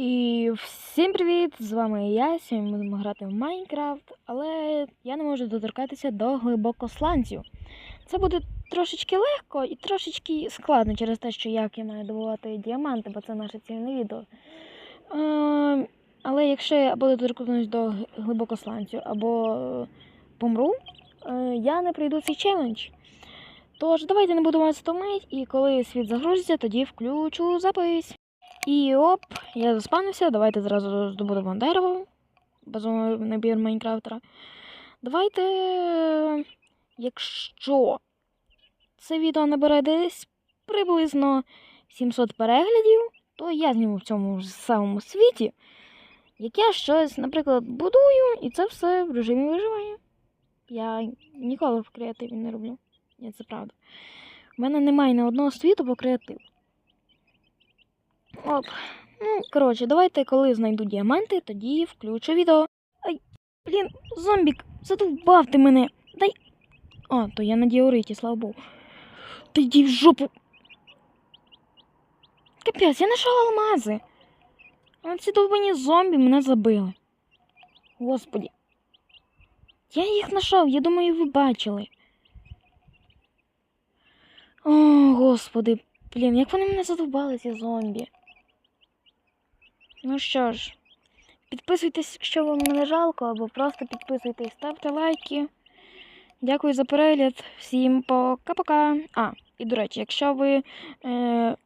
І всім привіт! З вами я. Сьогодні будемо грати в Майнкрафт, але я не можу доторкатися до глибокосланців. Це буде трошечки легко і трошечки складно через те, що як я маю добувати діаманти, бо це наше цільне відео. Е, але якщо я або доторкнусь до глибокосланців, або помру, е, я не пройду цей челендж. Тож, давайте не будемо вас томить, і коли світ загрузиться, тоді включу запис. І оп, я заспавнився. Давайте зразу здобудемо дерево. Базовий набір Майнкрафтера. Давайте, якщо це відео набере десь приблизно 700 переглядів, то я зніму в цьому самому світі, як я щось, наприклад, будую, і це все в режимі виживання. Я ніколи в креативі не роблю. Ні, це правда. У мене немає ні одного світу по креативу. Оп. Ну, коротше, давайте, коли знайду діаманти, тоді включу відео. Ай, блін, зомбік, задовбав ти мене. Дай. А, то я на діориті, слава Богу. Та йди в жопу. Капець, я знайшов алмази. А ці довбані зомбі мене забили. Господі. Я їх знайшов, я думаю, ви бачили. О, господи, блін, як вони мене задовбали, ці зомбі. Ну що ж, підписуйтесь, якщо вам мене жалко, або просто підписуйтесь, ставте лайки. Дякую за перегляд. Всім пока-пока. А, і до речі, якщо ви е, е,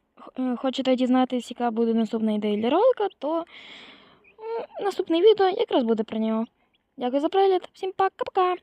хочете дізнатися, яка буде наступна ідея для ролика, то наступне відео якраз буде про нього. Дякую за перегляд. Всім пока-пока.